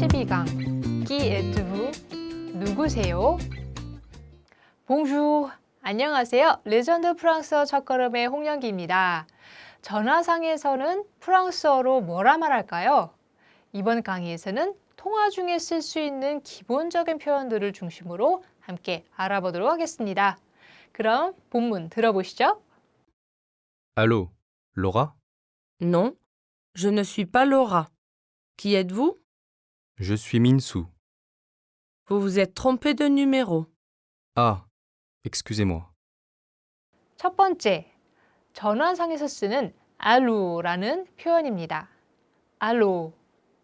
12강 Qui êtes-vous? 누구세요? Bonjour. 안녕하세요. 레전드 프랑스어 첫걸음의 홍영기입니다. 전화상에서는 프랑스어로 뭐라 말할까요? 이번 강의에서는 통화 중에 쓸 수 있는 기본적인 표현들을 중심으로 함께 알아보도록 하겠습니다. 그럼 본문 들어보시죠. Allô, Laura Non, je ne suis pas Laura. Qui êtes-vous Je suis Minsu. Vous vous êtes trompé de numéro. Ah, excusez-moi. 첫 번째, 전화상에서 쓰는 알루라는 표현입니다. 알로.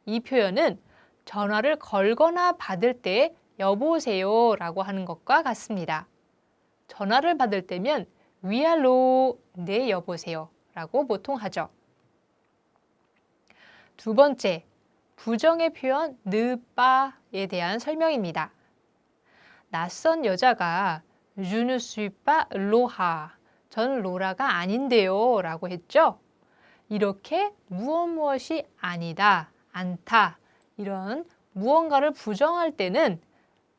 이 표현은 전화를 걸거나 받을 때 여보세요 라고 하는 것과 같습니다. 전화를 받을 때면 위알로, 네 여보세요 라고 보통 하죠. 두 번째, 부정의 표현 느빠에 대한 설명입니다. 낯선 여자가 suis pas Laura. 전 로라가 아닌데요. 라고 했죠. 이렇게 무엇 무엇이 아니다, 않다, 이런 무언가를 부정할 때는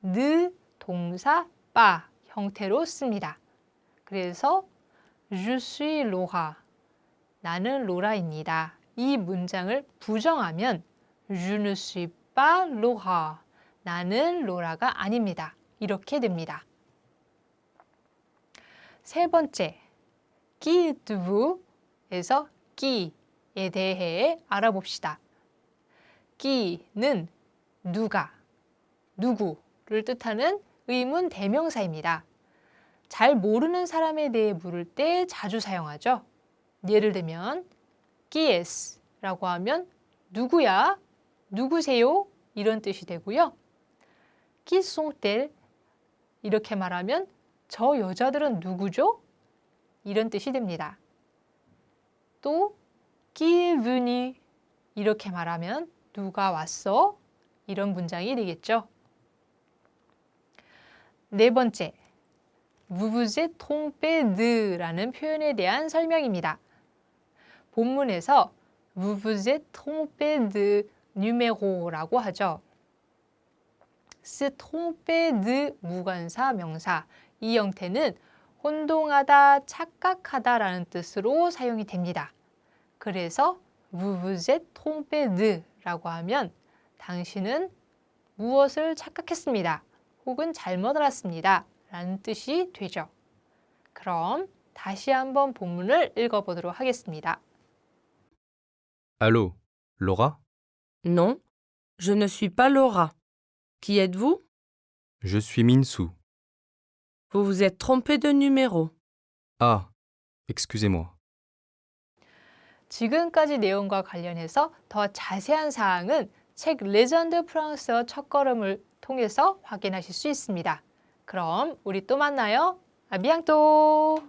느 동사 빠 형태로 씁니다. 그래서 Je suis Laura. 나는 로라입니다. 이 문장을 부정하면 Je ne suis pas Laura. 나는 로라가 아닙니다. 이렇게 됩니다. 세 번째, qui êtes-vous? 에서 끼에 대해 알아봅시다. 끼는 누가, 누구를 뜻하는 의문 대명사입니다. 잘 모르는 사람에 대해 물을 때 자주 사용하죠. 예를 들면 끼에스라고 하면 누구야, 누구세요 이런 뜻이 되고요. 끼송텔 이렇게 말하면 저 여자들은 누구죠? 이런 뜻이 됩니다. 또 끼브니 이렇게 말하면 누가 왔어? 이런 문장이 되겠죠. 네 번째, trompé de라는 표현에 대한 설명입니다. 본문에서 trompé de numéro라고 하죠. se tromper de 무관사 명사 이 형태는 혼동하다, 착각하다라는 뜻으로 사용이 됩니다. 그래서 vous vous êtes trompé de라고 하면 당신은 무엇을 착각했습니다. 혹은 잘못 알았습니다. 라는 뜻이 되죠. 그럼 다시 한번 본문을 읽어보도록 하겠습니다. Allô, Laura Non, je ne suis pas Laura. Qui êtes-vous Je suis Minsu. Vous vous êtes trompé de numéro. Ah, excusez-moi. 지금까지 내용과 관련해서 더 자세한 사항은 책 레전드 프랑스어 첫걸음을 통해서 확인하실 수 있습니다. 그럼 우리 또 만나요. 아비앙또!